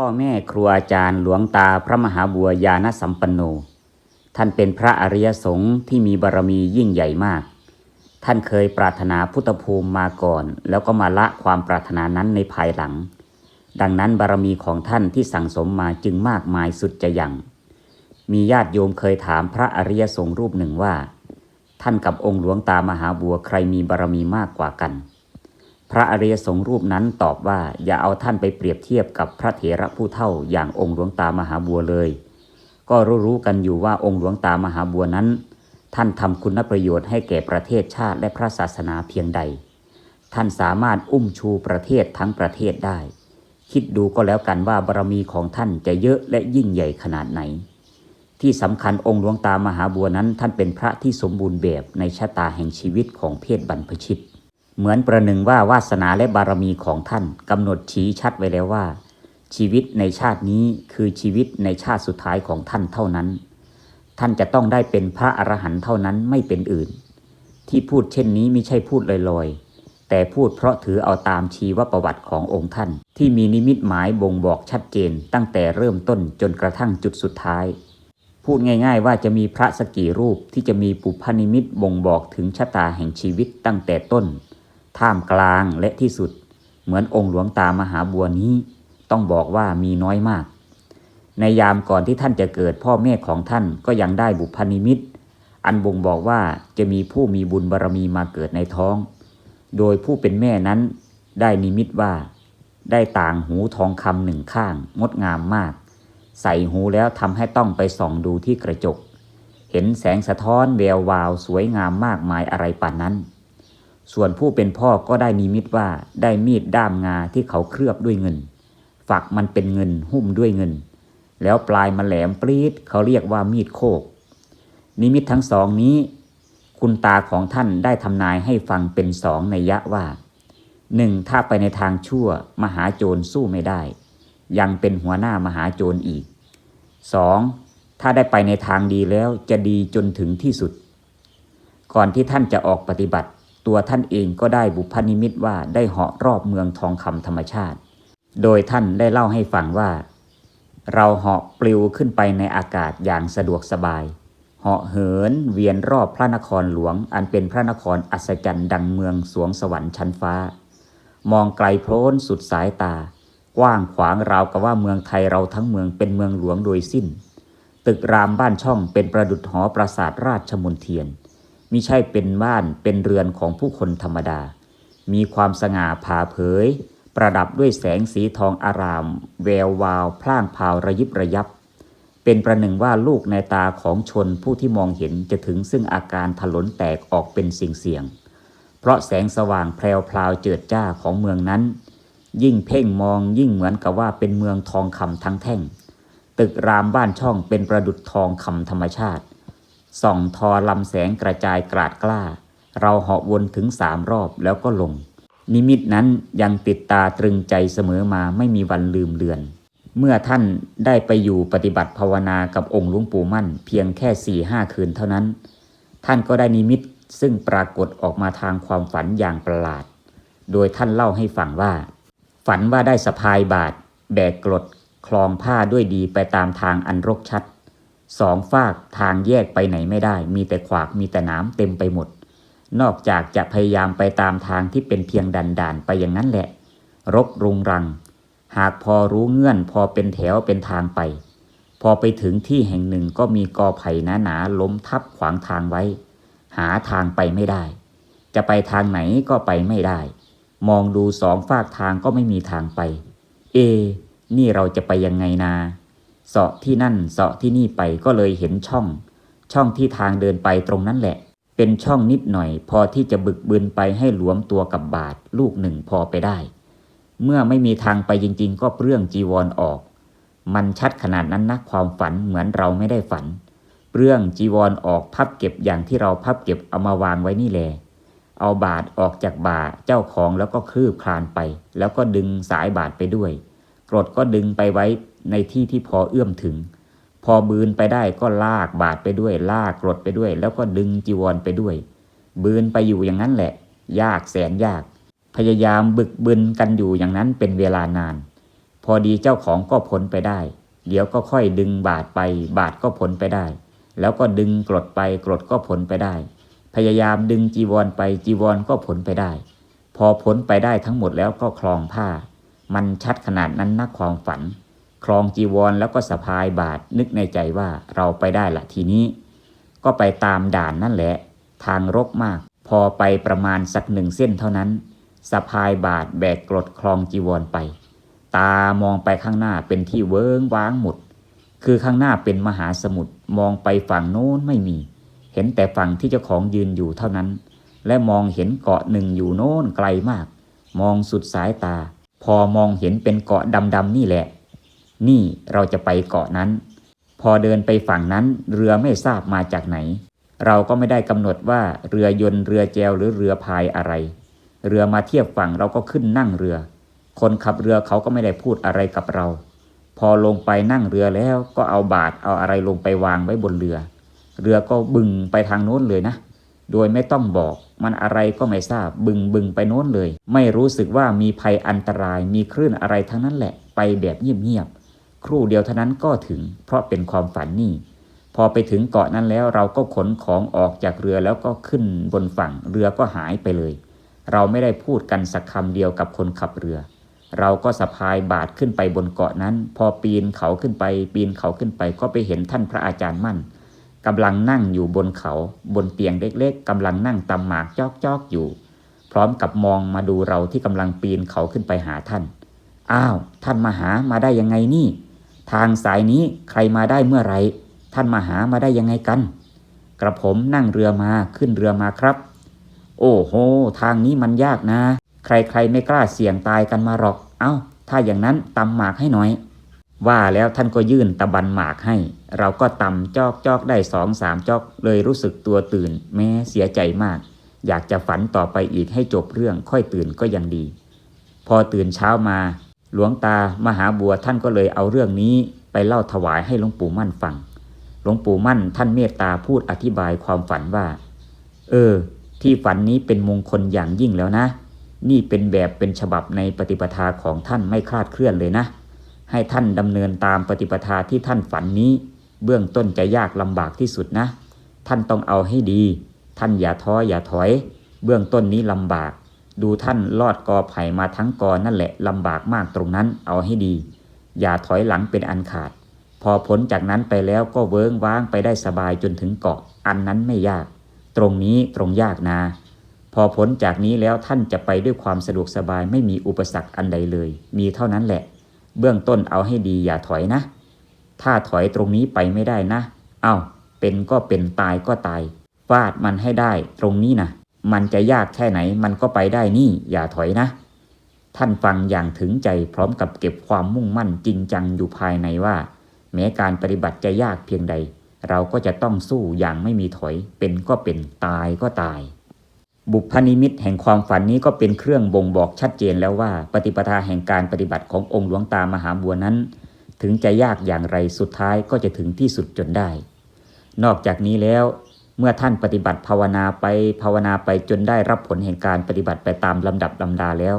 พ่อแม่ครูอาจารย์หลวงตาพระมหาบัวยานสัมปันโน ท่านเป็นพระอริยสงฆ์ที่มีบารมียิ่งใหญ่มาก ท่านเคยปรารถนาพุทธภูมิมาก่อน แล้วก็มาละความปรารถนานั้นในภายหลัง ดังนั้นบารมีของท่านที่สั่งสมมาจึงมากมายสุดจะยังมีญาติโยมเคยถามพระอริยสงฆ์รูปหนึ่งว่า ท่านกับองค์หลวงตามหาบัวใครมีบารมีมากกว่ากัน พระอริยสงฆ์รูปนั้นตอบว่าอย่าเอาท่านไปเปรียบเทียบกับพระเถระผู้เท่าอย่างองค์หลวงตามหาบัวเลย ก็รู้ๆกันอยู่ว่าองค์หลวงตามหาบัวนั้น ท่านทำคุณประโยชน์ให้แก่ประเทศชาติและพระศาสนาเพียงใด ท่านสามารถอุ้มชูประเทศทั้งประเทศได้ คิดดูก็แล้วกันว่าบารมีของท่านจะเยอะและยิ่งใหญ่ขนาดไหน ที่สำคัญองค์หลวงตามหาบัวนั้น ท่านเป็นพระที่สมบูรณ์แบบในชะตาแห่งชีวิตของเพศบรรพชิต เหมือนประหนึ่งว่าวาสนาและบารมีของท่านกำหนดชี้ชัดไว้แล้วว่า ชีวิตในชาตินี้คือชีวิตในชาติสุดท้ายของท่านเท่านั้น ท่านจะต้องได้เป็นพระอรหันต์เท่านั้นไม่เป็นอื่น ที่พูดเช่นนี้ไม่ใช่พูดลอยๆ แต่พูดเพราะถือเอาตามชีวประวัติขององค์ท่าน ที่มีนิมิตหมายบ่งบอกชัดเจนตั้งแต่เริ่มต้นจนกระทั่งจุดสุดท้ายพูดง่ายๆว่าจะมีพระสกกี่รูปที่จะมีปุพนิมิตบ่งบอกถึงชะตาแห่งชีวิตตั้งแต่ต้น ท่ามกลางและที่สุด เหมือนองค์หลวงตามหาบัวนี้ ต้องบอกว่ามีน้อยมาก ในยามก่อนที่ท่านจะเกิดพ่อแม่ของท่านก็ยังได้บุพนิมิต อันบ่งบอกว่าจะมีผู้มีบุญบารรมีมาเกิดในท้อง โดยผู้เป็นแม่นั้นได้นิมิตว่า ได้ต่างหูทองคำหนึ่งข้าง งดงามมาก ใส่หูแล้วทำให้ต้องไปส่องดูที่กระจก เห็นแสงสะท้อนแวววาวสวยงามมากมายอะไรป่านนั้น ส่วนผู้เป็นพ่อก็ได้นิมิตว่าได้มีดด้ามงาที่เขาเคลือบด้วยเงิน ฝักมันเป็นเงินหุ้มด้วยเงิน แล้วปลายมันแหลมปรีดเขาเรียกว่ามีดโคก นิมิตทั้งสองนี้ คุณตาของท่านได้ทำนายให้ฟังเป็นสองในยยะว่าหนึ่งถ้าไปในทางชั่วมหาโจรสู้ไม่ได้ ยังเป็นหัวหน้ามหาโจรอีกสองถ้าได้ไปในทางดีแล้วจะดีจนถึงที่สุด ก่อนที่ท่านจะออกปฏิบัติ ตัวท่านเองก็ได้บุพนิมิตว่าได้เหาะรอบเมืองทองคำธรรมชาติ โดยท่านได้เล่าให้ฟังว่า เราเหาะปลิวขึ้นไปในอากาศอย่างสะดวกสบาย เหาะเหินเวียนรอบพระนครหลวง อันเป็นพระนครอัศจรรย์ดังเมืองสวงสวรรค์ชั้นฟ้า มองไกลโพ้นสุดสายตา กว้างขวางราวกับว่าเมืองไทยเราทั้งเมืองเป็นเมืองหลวงโดยสิ้น ตึกรามบ้านช่องเป็นประดุจหอปราสาทราชมนเทียน มิใช่เป็นบ้านเป็นเรือนของผู้คนธรรมดา มีความสง่าผ่าเผย ประดับด้วยแสงสีทองอาราม แวววาว พล่างพราวระยิบระยับ เป็นประหนึ่งว่าลูกในตาของชนผู้ที่มองเห็นจะถึงซึ่งอาการถลนแตกออกเป็นสิ่งเสียง เพราะแสงสว่างแพรวพลาวเจิดจ้าของเมืองนั้น ยิ่งเพ่งมองยิ่งเหมือนกับว่าเป็นเมืองทองคำทั้งแท่ง ตึกรามบ้านช่องเป็นประดุจทองคำธรรมชาติ ส่องทอลำแสงกระจายกราดกล้า เราเหาะวนถึงสามรอบแล้วก็ลง นิมิตนั้นยังติดตาตรึงใจเสมอมาไม่มีวันลืมเลือน เมื่อท่านได้ไปอยู่ปฏิบัติภาวนากับองค์หลวงปู่มั่น เพียงแค่สี่ห้าคืนเท่านั้น ท่านก็ได้นิมิตซึ่งปรากฏออกมาทางความฝันอย่างประหลาด โดยท่านเล่าให้ฟังว่า ฝันว่าได้สะพายบาท แบกกรดคลองผ้าด้วยดีไปตามทางอันรกชัด สองฝากทางแยกไปไหนไม่ได้ มีแต่ขวากมีแต่น้ำเต็มไปหมด นอกจากจะพยายามไปตามทางที่เป็นเพียงดันดานไปอย่างนั้นแหละรกรุงรัง หากพอรู้เงื่อนพอเป็นแถวเป็นทางไป พอไปถึงที่แห่งหนึ่งก็มีกอไผ่หนาๆล้มทับขวางทางไว้ หาทางไปไม่ได้ จะไปทางไหนก็ไปไม่ได้ มองดูสองฝากทางก็ไม่มีทางไป เอ นี่เราจะไปยังไงนา เสาะที่นั่นเสาะที่นี่ไปก็เลยเห็นช่อง ช่องที่ทางเดินไปตรงนั้นแหละ เป็นช่องนิดหน่อย พอที่จะบึกบึนไปให้หลวมตัวกับบาทลูกหนึ่งพอไปได้ เมื่อไม่มีทางไปจริง ๆ ก็เปลื้องจีวรอออก มันชัดขนาดนั้นนะความฝันเหมือนเราไม่ได้ฝันเปลื้องจีวรออกพับเก็บอย่างที่เราพับเก็บเอามาวางไว้นี่แหละเอาบาทออกจากบาเจ้าของแล้วก็คลืบคลานไป แล้วก็ดึงสายบาทไปด้วย กรดก็ดึงไปไว้ในที่ที่พอเอื้อมถึง พอบืนไปได้ก็ลากบาทไปด้วย ลากกรดไปด้วย แล้วก็ดึงจีวรไปด้วย บืนไปอยู่อย่างนั้นแหละ ยากแสนยาก พยายามบึกบึนกันอยู่อย่างนั้นเป็นเวลานาน พอดีเจ้าของก็พ้นไปได้ เดี๋ยวก็ค่อยดึงบาทไป บาทก็พ้นไปได้ แล้วก็ดึงกรดไปกรดก็พ้นไปได้ พยายามดึงจีวรไปจีวรก็พ้นไปได้ พอพ้นไปได้ทั้งหมดแล้วก็คลองผ้า มันชัดขนาดนั้นนักความฝัน คลองจีวรแล้วก็สะพายบาทนึกในใจว่าเราไปได้ละทีนี้ ก็ไปตามด่านนั่นแหละ ทางรกมาก พอไปประมาณสักหนึ่งเส้นเท่านั้นสะพายบาทแบกกรดคลองจีวรไป ตามองไปข้างหน้าเป็นที่เวิ้งว้างหมด คือข้างหน้าเป็นมหาสมุทรมองไปฝั่งโน้นไม่มี เห็นแต่ฝั่งที่เจ้าของยืนอยู่เท่านั้น และมองเห็นเกาะหนึ่งอยู่โน้นไกลมาก มองสุดสายตา พอมองเห็นเป็นเกาะดำๆนี่แหละ นี่เราจะไปเกาะนั้น พอเดินไปฝั่งนั้นเรือไม่ทราบมาจากไหน เราก็ไม่ได้กำหนดว่าเรือยนต์เรือแจวหรือเรือพายอะไร เรือมาเทียบฝั่งเราก็ขึ้นนั่งเรือ คนขับเรือเขาก็ไม่ได้พูดอะไรกับเรา พอลงไปนั่งเรือแล้วก็เอาบาทเอาอะไรลงไปวางไว้บนเรือ เรือก็บึงไปทางโน้นเลยนะ โดยไม่ต้องบอก มันอะไรก็ไม่ทราบบึงบึงไปโน้นเลย ไม่รู้สึกว่ามีภัยอันตรายมีคลื่นอะไรทั้งนั้นแหละ ไปแบบเงียบๆครู่เดียวเท่านั้นก็ถึง เพราะเป็นความฝันนี่ พอไปถึงเกาะนั้นแล้วเราก็ขนของออกจากเรือแล้วก็ขึ้นบนฝั่งเรือก็หายไปเลย เราไม่ได้พูดกันสักคำเดียวกับคนขับเรือ เราก็สะพายบาทขึ้นไปบนเกาะนั้น พอปีนเขาขึ้นไป ปีนเขาขึ้นไปก็ไปเห็นท่านพระอาจารย์มั่น กำลังนั่งอยู่บนเขาบนเตียงเล็กๆกำลังนั่งตำหมากจอกๆอยู่ พร้อมกับมองมาดูเราที่กำลังปีนเขาขึ้นไปหาท่าน อ้าว ท่านมาหามาได้ยังไงนี่ ทางสายนี้ใครมาได้เมื่อไร ท่านมาหามาได้ยังไงกัน กระผมนั่งเรือมาขึ้นเรือมาครับ โอ้โห ทางนี้มันยากนะ ใครๆไม่กล้าเสี่ยงตายกันมาหรอก เอ้า ถ้าอย่างนั้นตำหมากให้หน่อย ว่าแล้วท่านก็ยื่นตะบันหมากให้ เราก็ตำจอกจอกได้สองสามจอก เลยรู้สึกตัวตื่น แม้เสียใจมาก อยากจะฝันต่อไปอีกให้จบเรื่องค่อยตื่นก็ยังดี พอตื่นเช้ามา หลวงตามหาบัวท่านก็เลยเอาเรื่องนี้ไปเล่าถวายให้หลวงปู่มั่นฟังหลวงปู่มั่นท่านเมตตาพูดอธิบายความฝันว่า เออ ที่ฝันนี้เป็นมงคลอย่างยิ่งแล้วนะ นี่เป็นแบบเป็นฉบับในปฏิปทาของท่านไม่คลาดเคลื่อนเลยนะ ให้ท่านดำเนินตามปฏิปทาที่ท่านฝันนี้ เบื้องต้นจะยากลำบากที่สุดนะ ท่านต้องเอาให้ดี ท่านอย่าท้ออย่าถอย เบื้องต้นนี้ลำบาก ดูท่านลอดกอไผ่มาทั้งกอนั่นแหละลำบากมากตรงนั้นเอาให้ดี อย่าถอยหลังเป็นอันขาด พอพ้นจากนั้นไปแล้วก็เวิ้งว้างไปได้สบายจนถึงเกาะอันนั้นไม่ยาก ตรงนี้ตรงยากนาพอพ้นจากนี้แล้วท่านจะไปด้วยความสะดวกสบายไม่มีอุปสรรคอันใดเลย มีเท่านั้นแหละ เบื้องต้นเอาให้ดีอย่าถอยนะ ถ้าถอยตรงนี้ไปไม่ได้นะ เอา้า เป็นก็เป็นตายก็ตายฟาดมันให้ได้ตรงนี้นะมันจะยากแค่ไหนมันก็ไปได้นี่ อย่าถอยนะ ท่านฟังอย่างถึงใจพร้อมกับเก็บความมุ่งมั่นจริงจังอยู่ภายในว่า แม้การปฏิบัติจะยากเพียงใด เราก็จะต้องสู้อย่างไม่มีถอย เป็นก็เป็นตายก็ตาย บุพนิมิตแห่งความฝันนี้ก็เป็นเครื่องบ่งบอกชัดเจนแล้วว่า ปฏิปทาแห่งการปฏิบัติขององค์หลวงตามหาบัวนั้น ถึงจะยากอย่างไรสุดท้ายก็จะถึงที่สุดจนได้ นอกจากนี้แล้วเมื่อท่านปฏิบัติภาวนาไปภาวนาไปจนได้รับผลแห่งการปฏิบัติไปตามลำดับลำดาแล้ว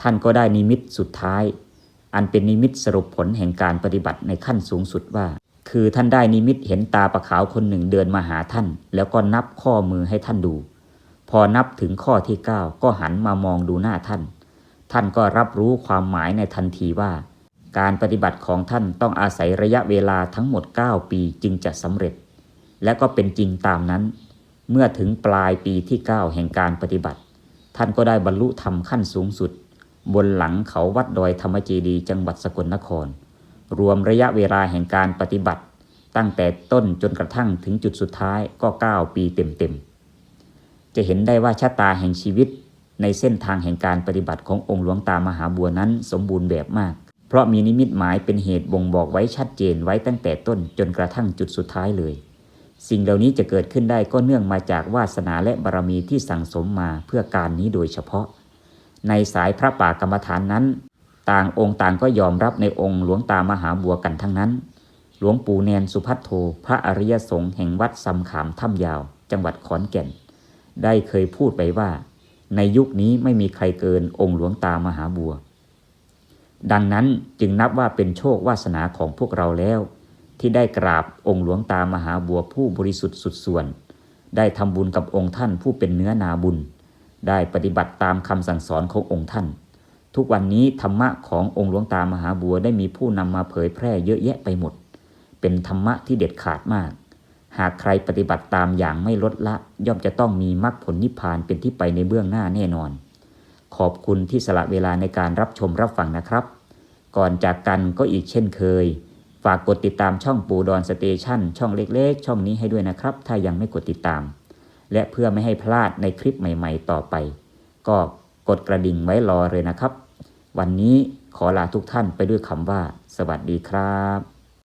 ท่านก็ได้นิมิตสุดท้าย อันเป็นนิมิตสรุปผลแห่งการปฏิบัติในขั้นสูงสุดว่า คือท่านได้นิมิตเห็นตาประขาวคนหนึ่งเดินมาหาท่าน แล้วก็นับข้อมือให้ท่านดู พอนับถึงข้อที่ 9 ก็หันมามองดูหน้าท่าน ท่านก็รับรู้ความหมายในทันทีว่า การปฏิบัติของท่านต้องอาศัยระยะเวลาทั้งหมด 9 ปีจึงจะสำเร็จ และก็เป็นจริงตามนั้น เมื่อถึงปลายปีที่ 9 แห่งการปฏิบัติ ท่านก็ได้บรรลุธรรมขั้นสูงสุด บนหลังเขาวัดดอยธรรมเจดีจังหวัดสกลนคร รวมระยะเวลาแห่งการปฏิบัติ ตั้งแต่ต้นจนกระทั่งถึงจุดสุดท้ายก็ 9 ปีเต็มๆ จะเห็นได้ว่าชะตาแห่งชีวิต ในเส้นทางแห่งการปฏิบัติขององค์หลวงตามหาบัวนั้นสมบูรณ์แบบมาก เพราะมีนิมิตหมายเป็นเหตุบ่งบอกไว้ชัดเจนไว้ตั้งแต่ต้นจนกระทั่งจุดสุดท้ายเลย สิ่งเหล่านี้จะเกิดขึ้นได้ก็เนื่องมาจากวาสนาและบารมีที่สั่งสมมาเพื่อการนี้โดยเฉพาะ ในสายพระป่ากรรมฐานนั้น ต่างองค์ต่างก็ยอมรับในองค์หลวงตามหาบัวกันทั้งนั้น หลวงปู่แนนสุพัทโท พระอริยสงฆ์แห่งวัดซำขามถ้ำยาว จังหวัดขอนแก่น ได้เคยพูดไปว่า ในยุคนี้ไม่มีใครเกินองค์หลวงตามหาบัว ดังนั้นจึงนับว่าเป็นโชควาสนาของพวกเราแล้ว ที่ได้กราบองค์หลวงตามหาบัวผู้บริสุทธิ์สุดส่วน ได้ทำบุญกับองค์ท่านผู้เป็นเนื้อนาบุญ ได้ปฏิบัติตามคำสั่งสอนขององค์ท่าน ทุกวันนี้ธรรมะขององค์หลวงตามหาบัวได้มีผู้นำมาเผยแพร่เยอะแยะไปหมด เป็นธรรมะที่เด็ดขาดมาก หากใครปฏิบัติตามอย่างไม่ลดละ ย่อมจะต้องมีมรรคผลนิพพานเป็นที่ไปในเบื้องหน้าแน่นอน ขอบคุณที่สละเวลาในการรับชมรับฟังนะครับ ก่อนจากกันก็อีกเช่นเคย ฝากกดติดตามช่องปูดอนสเตชันช่องเล็กๆ ช่องนี้ให้ด้วยนะครับ ถ้ายังไม่กดติดตาม และเพื่อไม่ให้พลาดในคลิปใหม่ๆ ต่อไป ก็กดกระดิ่งไว้รอเลยนะครับ วันนี้ขอลาทุกท่านไปด้วยคำว่า สวัสดีครับ